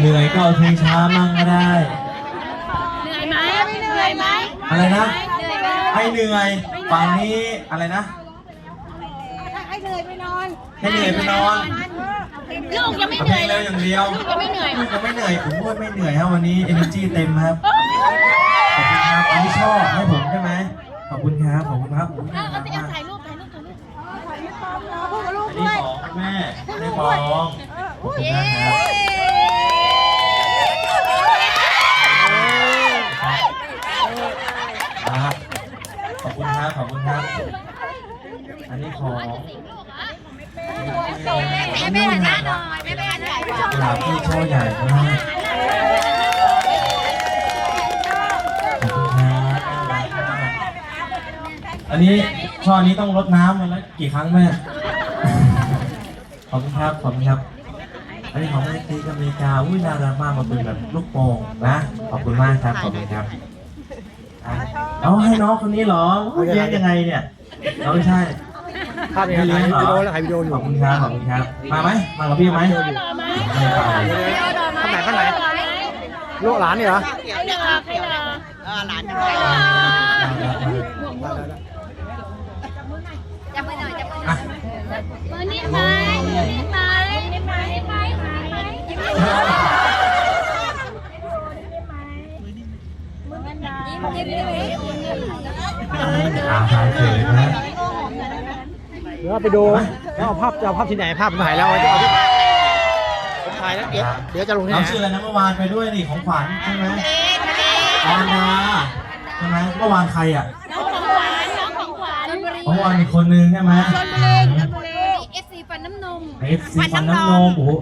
เหนื่อยก็เอาเพลงช้ามั่งก็ได้ เหนื่อยไหมเหนื่อยไหมอะไรนะ เหนื่อยไหมให้เหนื่อยฝั่งนี้อะไรนะ ให้เหนื่อยไปนอนให้เหนื่อยไปนอนลูกยังไม่เอาเหเพลนื่อยงเร็วอย่างเดียวลูกยังไม่เหนื่อยลูกยังไม่เหนื่อยผมพูดไม่เหนื่อยครับวันนี้ energy เต็มครับ ขอบคุณครับอันนี้ชอบให้ผมใช่ไหมขอบคุณครับ ขอบคุณครับผมเอาน่าเอารักไปเอามากถ่ายรูปถ่ายรูปถ่ายรูปพูดกับลูกอันนี้ด้วย ของคุณแม่ให้ปองขอบคุณมากครับ คุณครับ ขอบคุณครับ อันนี้ขอแม่หันหน้าหน่อยแม่หันหน้าหน่อยกุหลาบที่ช่อใหญ่มากขอบคุณครับอันนี้ช่อนี้ต้องรดน้ำมันแล้วกี่ครั้งแม่ ขอบคุณครับ ขอบคุณครับ อันนี้ของแม่ตีอเมริกาอุ้ยน่ารักมากมันเป็นแบบลูกโป่งนะ ขอบคุณมากครับ ขอบคุณครับ เอาให้น้องคนนี้เหรออุ๊ยเลี้ยงยังไงเนี่ยเราไม่ใช่ภาพนี้ถ่ายวิดีโอแล้วถ่ายวิดีโออยู่ขอบคุณครับขอบคุณครับ มาไหมมากับพี่ไหมหล่อไหมไม่ไปข้างไหนข้างไหนลูกหลานนี่เหรอใครหล่อใครหล่อเออหลานจับมือหน่อยจับมือหน่อะอยมือนี่ไหมมือนี่ไหมนี่ไหมนี่ไหมนี่ไหมยิ้มยิ้มยิ้มขา หายเฉยนะเดี๋ยวไปดูแล้วเอาภาพจะเอาภาพที่ไหนภาพผมถ่ายแล้วเอาที่เอาที่ผมถ่ายแล้วเดี๋ยวเดี๋ยวจะลงที่ไหเรานชื่ออะไรนะเมื่อวานไปด้วยนี่ของขวัญใช่ไหมออนนาใช่ไหมเมื่อวานใครอะน้องของหวานน้องของหวานเมื่อวานอีกคนนึงใช่ไหมเอฟซีฟันน้ำนมเอฟซีฟันน้ำนมโอ้โห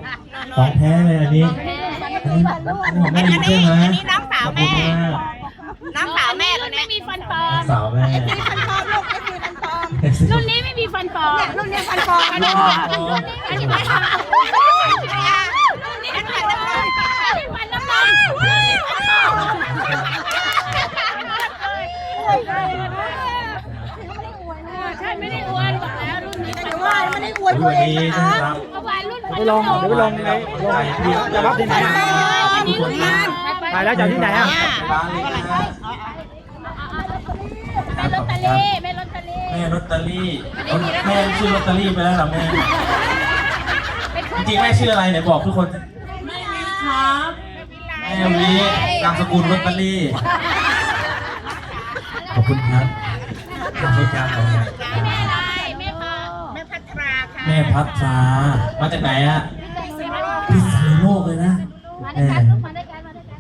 ของแท้เลยอันนี้อันนี้อันนี้ของแม่ลิงใช่ไหมอันนี้น้องสาวแม่ขอบคุณาก น้องสาวแม่รุ่นไม่มีฟันปลอน้อมงสาวแม่ฟันปลอมลูกไอ้คือฟันปลอมรุ่นนี้ไม่มีฟันปลอมเนี่ยรุ่นเนี้ยฟันปลอมฟันปลอมรุ่นนี้อันนี้ฟันปลอมรุ่นนี้ฟันปลอมฟันน้ำนมรุ่นนี้ฟันปลอมใช่ไม่ได้อ้วนบอกแล้วรุ่นนี้ฟันปลอว่ามไม่ได้อวยสตัววัสเองดีนะนะคะครับเมื่อวานรุ่นเดี๋ยวไปลงเดี๋ยวไปลงในลงจะรับที่ไหนอะอันนี้รุ่นงาน ถ่ายแล้วจะเอาที่ไหนอะร้านเลยนะแม่ลอตเตอรี่แม่ลอตเตอรี่แม่ลอตเตอรี่แม่ชื่อลอตเตอรี่ไปแล้วเหรอแม่จริงๆแม่ชื่ออะไรไหนบอกทุกคนไม่มีครับแม่วีนามสกุลลอตเตอรี่ขอบคุณครับขอบคุณครับขอบคุณครับแม่อะไรแม่พอแม่พัทราค่ะแม่พัฒนามาจากไหนอะพิษณุโลกเลยนะมาแม่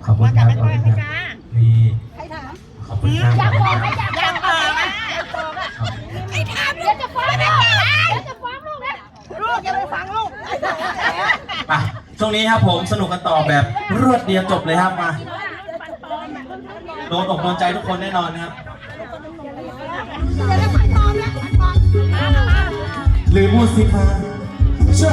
ขอบคุณครับขอบคุณครับมีใครถามขอบคุณครับอยากบอกไหมอยากยังบอกบอกไหมอะไอ้ถามเดี๋ยวจะฟ้องลูกเดี๋ยวจะฟ้องลูกนะลูกอย่าไปฟังลูกอะช่วงนี้ครับผมสนุกกันต่อแบบรวดเดียวจบเลยครับมาโดนอกโดนใจทุกคนแน่นอนนะครับหรือมูสิมาเชื่อ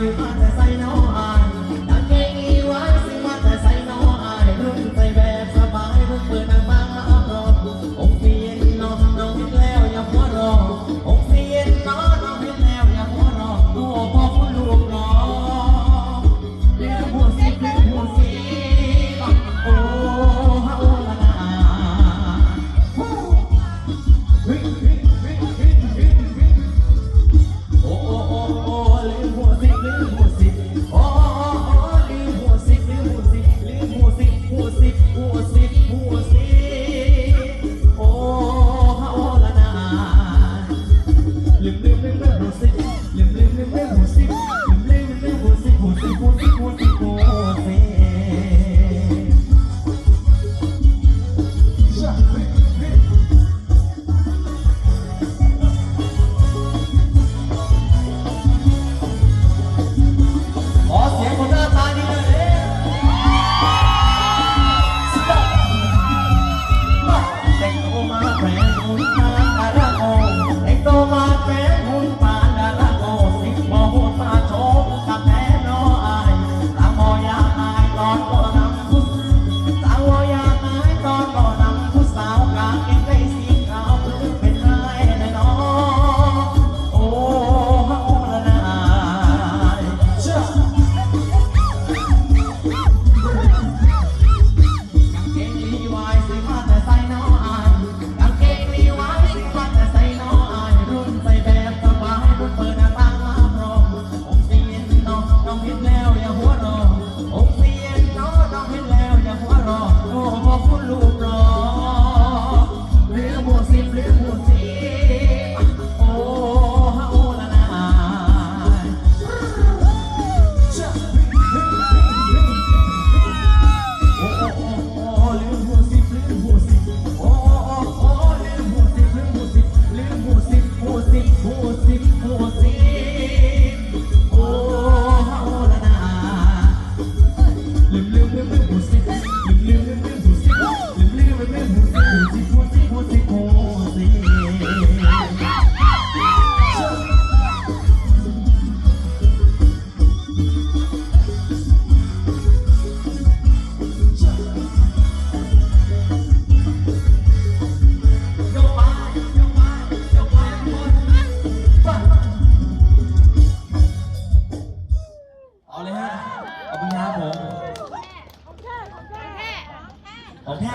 สิมาแต่ใส่น้อ Hey. music, music.